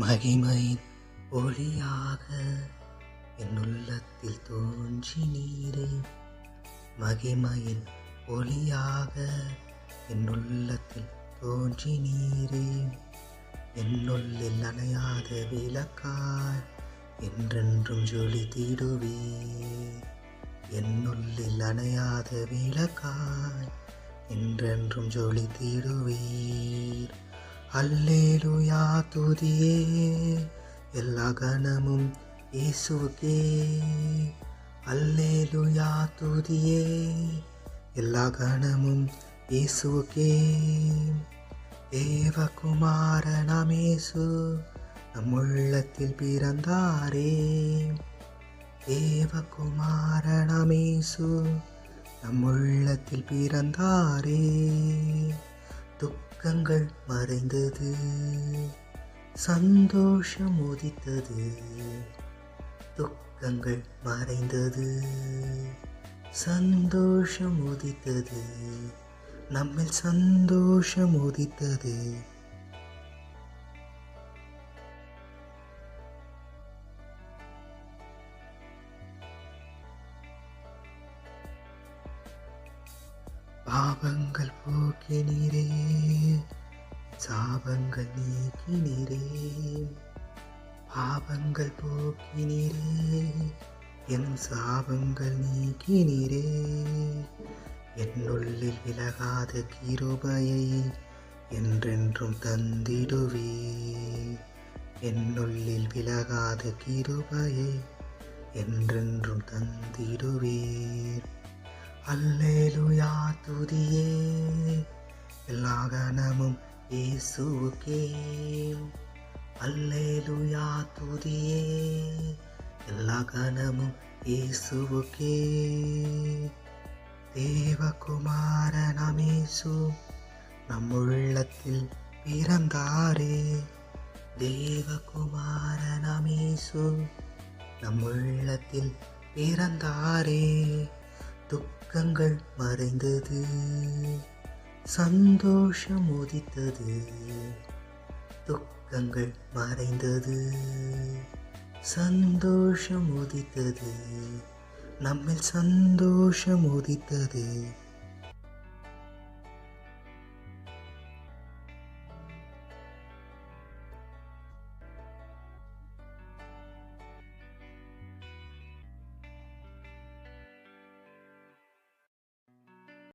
மகிமையின் ஒளியாக என் உள்ளத்தில் தோன்றி நீரே. மகிமையின் ஒளியாக என் உள்ளத்தில் தோன்றி நீரே. என்னுள்ளில் அணையாத விளக்காய் என்றென்றும் ஜொலி தீடுவே என்னுள்ளில் அணையாத விளக்காய் என்றென்றும் ஜொலி தீடுவீர் அல்லேலுயா துதியே எல்லா கணமும் இயேசுவுக்கே. அல்லேலுயா துதியே எல்லா கணமும் இயேசுவுக்கே. தேவகுமாரனமேசு நம் உள்ளத்தில் பிறந்தாரே. தேவகுமார நமேசு நம் உள்ளத்தில் பிறந்தாரே. துக்க துக்கங்கள் மறைந்தது. சந்தோஷம் உதித்தது துக்கங்கள் மறைந்தது. சந்தோஷம் உதித்தது நம்மில் சந்தோஷம் உதித்தது பாவங்கள் போக்கினீரே சாபங்கள் நீக்கினீரே. பாபங்கள் போக்கினீரே. என் சாபங்கள் நீக்கினீரே. என்னுள்ளில் விலகாத கிருபையை என்றென்றும் தந்திடுவே. என்னுள்ளில் விலகாத கிருபையை என்றென்றும் தந்திடுவீர் அல்லேலுயா துதியே. எல்லா கணமும் இயேசுவுக்கே. அல்லேலுயா துதியே. எல்லா கனமும் இயேசுவுக்கே. தேவகுமாரனமேசு நம் உள்ளத்தில் பிறந்தாரே. தேவகுமாரனமேசு நம் உள்ளத்தில் பிறந்தாரே. துக்கங்கள் மறைந்தது. சந்தோஷம் உதித்தது. துக்கங்கள் மறைந்தது. சந்தோஷம் உதித்தது. நம்மில் சந்தோஷம் உதித்தது.